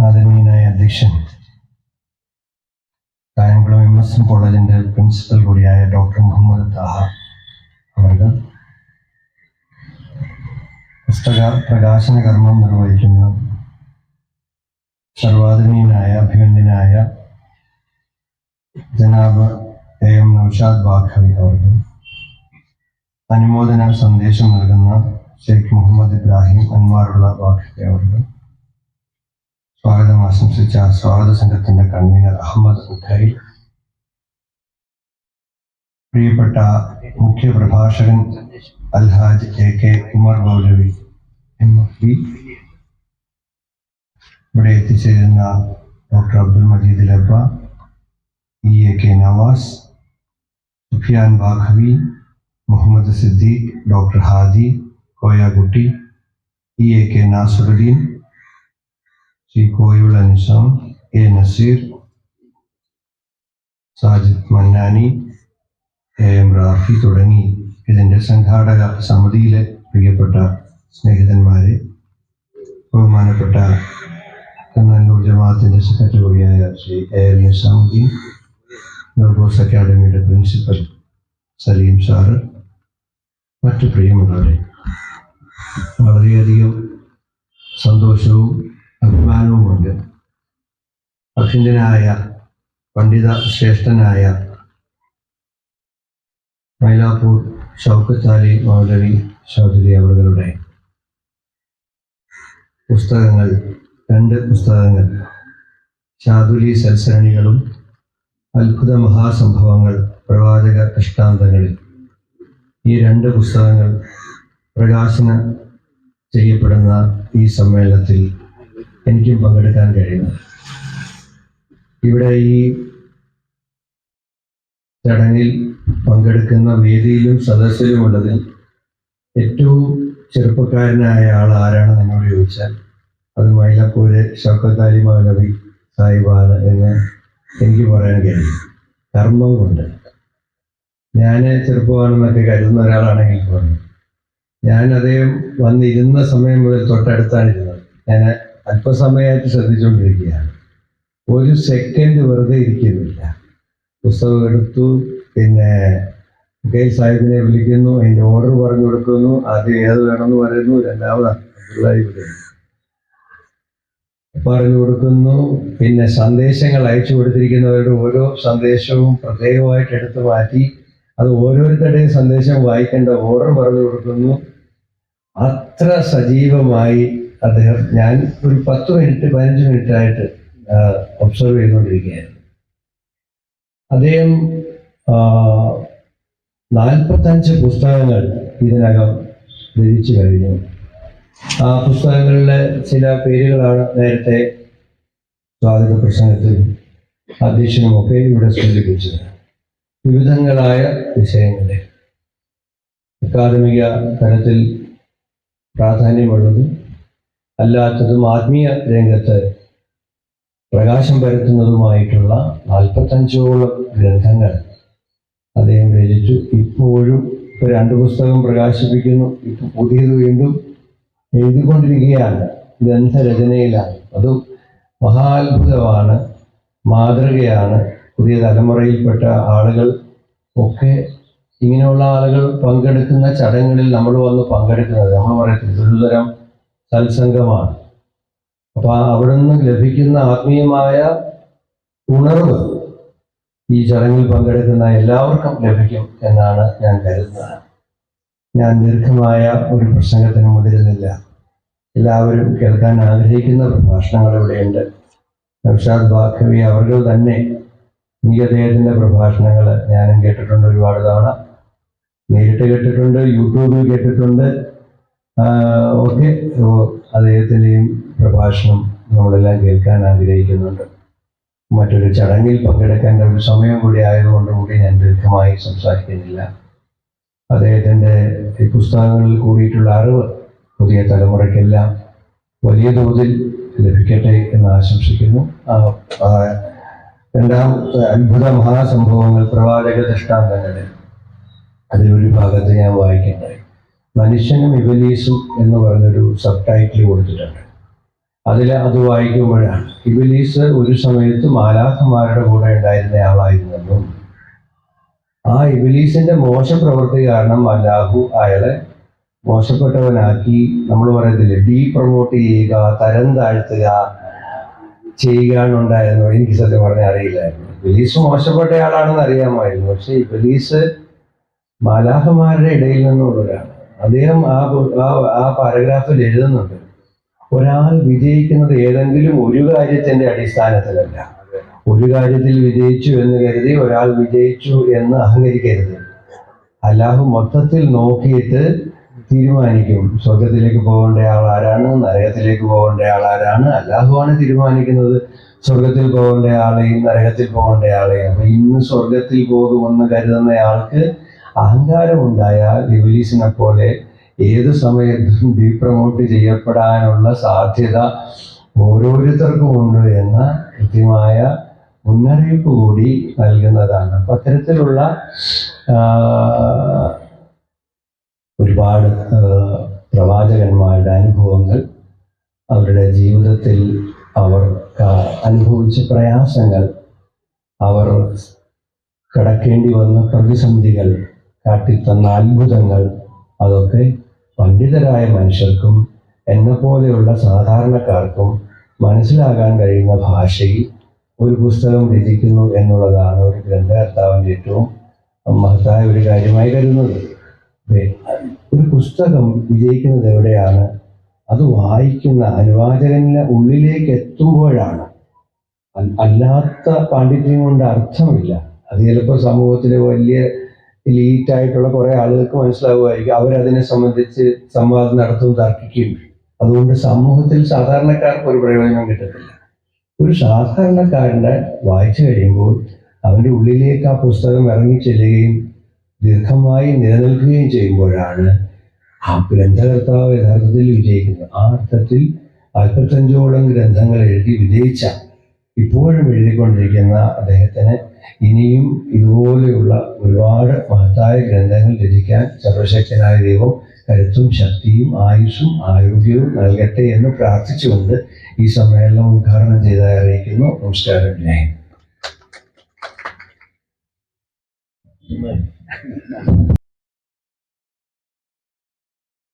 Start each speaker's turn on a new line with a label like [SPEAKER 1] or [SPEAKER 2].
[SPEAKER 1] ആദരണീയനായ അധ്യക്ഷൻ Kayamkulam M S M കോളേജിന്റെ പ്രിൻസിപ്പൽ കൂടിയായ ഡോക്ടർ മുഹമ്മദ് താഹ അവർ പുസ്തക പ്രകാശന കർമ്മം നിർവഹിക്കുന്ന സർവാദരണീയനായ അഭിനന്ദനായ ജനാബ് എ എം നൌഷാദ് ബാഖവി അവർക്ക് അനുമോദന സന്ദേശം നൽകുന്ന ഷെയ്ഖ് മുഹമ്മദ് ഇബ്രാഹിം അൻവാറുള്ള ബാഖവി അവർക്ക് സ്വാഗതം ആശംസിച്ച സ്വാഗത സംഘത്തിന്റെ കൺവീനർ അഹമ്മദ് ഉഖൈ പ്രിയപ്പെട്ട മുഖ്യ പ്രഭാഷകൻ Alhaj A K Umar Moulavi M F B ഇവിടെ എത്തിച്ചേരുന്ന doctor Abdul Majeed Labba E A K Nawaz Sufiyan Baqavi Muhammad Siddique doctor Hadi Koyakutty E A K Nasaruddin Shri കോയുള്ള Nizam A Nazeer Sajid Mannani A M Rafi തുടങ്ങി ഇതിന്റെ സംഘാടക സമിതിയിലെ പ്രിയപ്പെട്ട സ്നേഹിതന്മാരെ ബഹുമാനപ്പെട്ട കണ്ണൂർ ജമാഅത്തിന്റെ secretary കൂടിയായ ശ്രീ എ എൽ നിസാമുദ്ദീൻ നോർബോസ് അക്കാഡമിയുടെ പ്രിൻസിപ്പൽ സലീം സാറ് മറ്റു പ്രിയമുള്ളവരെ വളരെയധികം സന്തോഷവും അഭിമാനവുമുണ്ട്. അഖിലനായ പണ്ഡിത ശ്രേഷ്ഠനായ മൈലാപ്പൂർ ഷൗക്കത്താലി മൗലവി ചൗധരി അവളുകളുടെ പുസ്തകങ്ങൾ രണ്ട് പുസ്തകങ്ങൾ ചാതുലി സൽസരണികളും അത്ഭുത മഹാസംഭവങ്ങൾ പ്രവാചക ദൃഷ്ടാന്തങ്ങളിൽ ഈ രണ്ട് പുസ്തകങ്ങൾ പ്രകാശനം ചെയ്യപ്പെടുന്ന ഈ സമ്മേളനത്തിൽ എനിക്കും പങ്കെടുക്കാൻ കഴിയുന്നു. ഇവിടെ ഈ ചടങ്ങിൽ പങ്കെടുക്കുന്ന വേദിയിലും സദസ്സിലും ഉള്ളതിൽ ഏറ്റവും ചെറുപ്പക്കാരനായ ആൾ ആരാണെന്ന് എന്നോട് ചോദിച്ചാൽ അത് മൈലപ്പൂര് ഷൗക്കത്ത് അലി മൗലവി സാഹിബാണ് എന്ന് എനിക്ക് പറയാൻ കഴിയും. കർമ്മം കൊണ്ട്. ഞാൻ ചെറുപ്പമാണെന്നൊക്കെ കരുതുന്ന ഒരാളാണെങ്കിൽ പോലും. ഞാൻ അദ്ദേഹം വന്നിരുന്ന സമയം മുതൽ തൊട്ടടുത്താണ് ഇരുന്നത്. ഞാൻ അല്പസമയമായിട്ട് ശ്രദ്ധിച്ചുകൊണ്ടിരിക്കുകയാണ്. ഒരു സെക്കൻഡ് വെറുതെ ഇരിക്കുന്നില്ല. പുസ്തകം എടുത്തു പിന്നെ കെ സാഹിബിനെ വിളിക്കുന്നു അതിന്റെ ഓർഡർ പറഞ്ഞു കൊടുക്കുന്നു ആദ്യം ഏത് വേണമെന്ന് പറയുന്നു രണ്ടാമത് പറഞ്ഞു കൊടുക്കുന്നു പിന്നെ സന്ദേശങ്ങൾ അയച്ചു കൊടുത്തിരിക്കുന്നവരുടെ ഓരോ സന്ദേശവും പ്രത്യേകമായിട്ട് എടുത്തു മാറ്റി അത് ഓരോരുത്തരുടെയും സന്ദേശം വായിക്കേണ്ട ഓർഡർ പറഞ്ഞു കൊടുക്കുന്നു. അത്ര സജീവമായി അദ്ദേഹം ഞാൻ ഒരു പത്ത് മിനിറ്റ് പതിനഞ്ച് മിനിറ്റ് ആയിട്ട് ഒബ്സർവ് ചെയ്തുകൊണ്ടിരിക്കുകയായിരുന്നു. അദ്ദേഹം നാൽപ്പത്തഞ്ച് പുസ്തകങ്ങൾ ഇതിനകം രചിച്ചു കഴിഞ്ഞു. ആ പുസ്തകങ്ങളിലെ ചില പേരുകളാണ് നേരത്തെ സ്വാതന്ത്ര്യ പ്രസംഗത്തിൽ അധ്യക്ഷനുമൊക്കെ ഇവിടെ സൂചിപ്പിച്ചത്. വിവിധങ്ങളായ വിഷയങ്ങളെ. അക്കാദമിക തലത്തിൽ പ്രാധാന്യമുള്ളതും അല്ലാത്തതും ആത്മീയ രംഗത്ത് പ്രകാശം പരത്തുന്നതുമായിട്ടുള്ള നാൽപ്പത്തഞ്ചോളം ഗ്രന്ഥങ്ങൾ അദ്ദേഹം രചിച്ചു. ഇപ്പോഴും ഇപ്പോൾ രണ്ട് പുസ്തകം പ്രകാശിപ്പിക്കുന്നു. ഇപ്പൊ പുതിയത് വീണ്ടും എഴുതിക്കൊണ്ടിരിക്കുകയാണ്. ഗ്രന്ഥരചനയിലാണ്. അതും മഹാത്ഭുതമാണ് മാതൃകയാണ്. പുതിയ തലമുറയിൽപ്പെട്ട ആളുകൾ ഒക്കെ ഇങ്ങനെയുള്ള ആളുകൾ പങ്കെടുക്കുന്ന ചടങ്ങുകളിൽ നമ്മൾ വന്ന് പങ്കെടുക്കുന്നത്. നമ്മൾ പറയത്തില്ല ഗുരുതരം തരം സത്സംഗമാണ്. അപ്പൊ അവിടുന്ന് ലഭിക്കുന്ന ആത്മീയമായ ഉണർവ് ഈ ചടങ്ങിൽ പങ്കെടുക്കുന്ന എല്ലാവർക്കും ലഭിക്കും എന്നാണ് ഞാൻ കരുതുന്നത്. ഞാൻ ദീർഘമായ ഒരു പ്രസംഗത്തിന് മുതിരുന്നില്ല. എല്ലാവരും കേൾക്കാൻ ആഗ്രഹിക്കുന്ന പ്രഭാഷണങ്ങൾ ഇവിടെയുണ്ട്. നൗഷാദ് ബാഖവി അവർ തന്നെ എനിക്ക് അദ്ദേഹത്തിന്റെ പ്രഭാഷണങ്ങൾ ഞാനും കേട്ടിട്ടുണ്ട് ഒരുപാട് തവണ. നേരിട്ട് കേട്ടിട്ടുണ്ട് യൂട്യൂബിൽ കേട്ടിട്ടുണ്ട്. ഒക്കെ അദ്ദേഹത്തിന്റെയും പ്രഭാഷണം നമ്മളെല്ലാം കേൾക്കാൻ ആഗ്രഹിക്കുന്നുണ്ട്. മറ്റൊരു ചടങ്ങിൽ പങ്കെടുക്കേണ്ട ഒരു സമയം കൂടി ആയതുകൊണ്ട് കൂടി ഞാൻ ദീർഘമായി സംസാരിക്കുന്നില്ല. അദ്ദേഹത്തിന്റെ ഈ പുസ്തകങ്ങളിൽ കൂടിയിട്ടുള്ള അറിവ് പുതിയ തലമുറയ്ക്കെല്ലാം വലിയ തോതിൽ ലഭിക്കട്ടെ എന്ന് ആശംസിക്കുന്നു. രണ്ടാം അത്ഭുത മഹാസംഭവങ്ങൾ പ്രവാചക ദൃഷ്ടാന്തങ്ങളിൽ അതിലൊരു ഭാഗത്ത് ഞാൻ വായിക്കുന്നുണ്ടായി മനുഷ്യനും ഇബലീസും എന്ന് പറഞ്ഞൊരു സബ് ടൈറ്റിൽ കൊടുത്തിട്ടുണ്ട്. അതിൽ അത് വായിക്കുമ്പോഴാണ്. ഇബിലീസ് ഒരു സമയത്ത് മാലാഖമാരുടെ കൂടെ ഉണ്ടായിരുന്ന ആളായിരുന്നല്ലോ ആ ഇബിലീസിന്റെ മോശം പ്രവൃത്തി കാരണം അല്ലാഹു അയാളെ മോശപ്പെട്ടവനാക്കി. നമ്മൾ പറയത്തില്ലേ ഡീ പ്രൊമോട്ട് ചെയ്യുക തരം താഴ്ത്തുക ചെയ്യുക എന്നുണ്ടായിരുന്നു. എനിക്ക് സത്യം പറഞ്ഞാൽ അറിയില്ലായിരുന്നു. ഇബിലീസ് മോശപ്പെട്ടയാളാണെന്ന് അറിയാമായിരുന്നു. പക്ഷേ ഇബിലീസ് മാലാഹമാരുടെ ഇടയിൽ നിന്നുള്ളവരാണ്. അദ്ദേഹം ആ ആ- പാരഗ്രാഫിൽ എഴുതുന്നുണ്ട്. ഒരാൾ വിജയിക്കുന്നത് ഏതെങ്കിലും ഒരു കാര്യത്തിന്റെ അടിസ്ഥാനത്തിലല്ല. ഒരു കാര്യത്തിൽ വിജയിച്ചു എന്ന് കരുതി ഒരാൾ വിജയിച്ചു എന്ന് അഹങ്കരിക്കരുത്. അല്ലാഹു മൊത്തത്തിൽ നോക്കിയിട്ട് തീരുമാനിക്കും. സ്വർഗത്തിലേക്ക് പോകേണ്ട ആൾ ആരാണ്? നരകത്തിലേക്ക് പോകേണ്ട ആൾ ആരാണ്? അല്ലാഹുവാണ് തീരുമാനിക്കുന്നത്. സ്വർഗത്തിൽ പോകേണ്ട ആളെയും നരകത്തിൽ പോകേണ്ട ആളെയും. അപ്പൊ ഇന്ന് സ്വർഗത്തിൽ പോകുമെന്ന് കരുതുന്ന ആൾക്ക് അഹങ്കാരമുണ്ടായാൽ ഇബിലീസിനെ പോലെ ഏത് സമയത്തും ഡീപ്രമോട്ട് ചെയ്യപ്പെടാനുള്ള സാധ്യത ഓരോരുത്തർക്കും ഉണ്ട് എന്ന കൃത്യമായ മുന്നറിയിപ്പ് കൂടി നൽകുന്നതാണ്. അപ്പം അത്തരത്തിലുള്ള ഒരുപാട് പ്രവാചകന്മാരുടെ അനുഭവങ്ങൾ അവരുടെ ജീവിതത്തിൽ അവർ അനുഭവിച്ച പ്രയാസങ്ങൾ അവർ കടക്കേണ്ടി വന്ന പ്രതിസന്ധികൾ കാട്ടിത്തന്ന അത്ഭുതങ്ങൾ അതൊക്കെ പണ്ഡിതരായ മനുഷ്യർക്കും എന്നെ പോലെയുള്ള സാധാരണക്കാർക്കും മനസ്സിലാകാൻ കഴിയുന്ന ഭാഷയിൽ ഒരു പുസ്തകം രചിക്കുന്നു എന്നുള്ളതാണ് ഒരു ഗ്രന്ഥകർത്താവിന്റെ ഏറ്റവും മഹത്തായ ഒരു കാര്യമായി കരുതുന്നത്. ഒരു പുസ്തകം വിജയിക്കുന്നത് എവിടെയാണ്? അത് വായിക്കുന്ന അനുവാചകന്റെ ഉള്ളിലേക്ക് എത്തുമ്പോഴാണ്. അല്ലാത്ത പാണ്ഡിത്യം കൊണ്ട് അർത്ഥമില്ല. അത് ചിലപ്പോൾ സമൂഹത്തിലെ വലിയ elite ആയിട്ടുള്ള കുറെ ആളുകൾക്ക് മനസ്സിലാവുമായിരിക്കും. അവരതിനെ സംബന്ധിച്ച് സംവാദം നടത്തും തർക്കിക്കുകയും അതുകൊണ്ട് സമൂഹത്തിൽ സാധാരണക്കാർക്ക് ഒരു പ്രയോജനം കിട്ടത്തില്ല. ഒരു സാധാരണക്കാരന്റെ വായിച്ചു കഴിയുമ്പോൾ അവന്റെ ഉള്ളിലേക്ക് ആ പുസ്തകം ഇറങ്ങി ചെല്ലുകയും ദീർഘമായി നിലനിൽക്കുകയും ചെയ്യുമ്പോഴാണ് ആ ഗ്രന്ഥകർത്താവ് യഥാർത്ഥത്തിൽ വിജയിക്കുന്നത്. ആ അർത്ഥത്തിൽ നാൽപ്പത്തഞ്ചോളം ഗ്രന്ഥങ്ങൾ എഴുതി വിജയിച്ച ഇപ്പോഴും എഴുതിക്കൊണ്ടിരിക്കുന്ന അദ്ദേഹത്തിന് ഇനിയും ഇതുപോലെയുള്ള ഒരുപാട് മഹത്തായ ഗ്രന്ഥങ്ങൾ രചിക്കാൻ സർവശക്തനായ ദൈവം കരുത്തും ശക്തിയും ആയുസ്സും ആരോഗ്യവും നൽകട്ടെ എന്ന് പ്രാർത്ഥിച്ചുകൊണ്ട് ഈ സമ്മേളനം ഉദ്ഘാടനം ചെയ്തതായി അറിയിക്കുന്നു നമസ്കാരം ജയ്.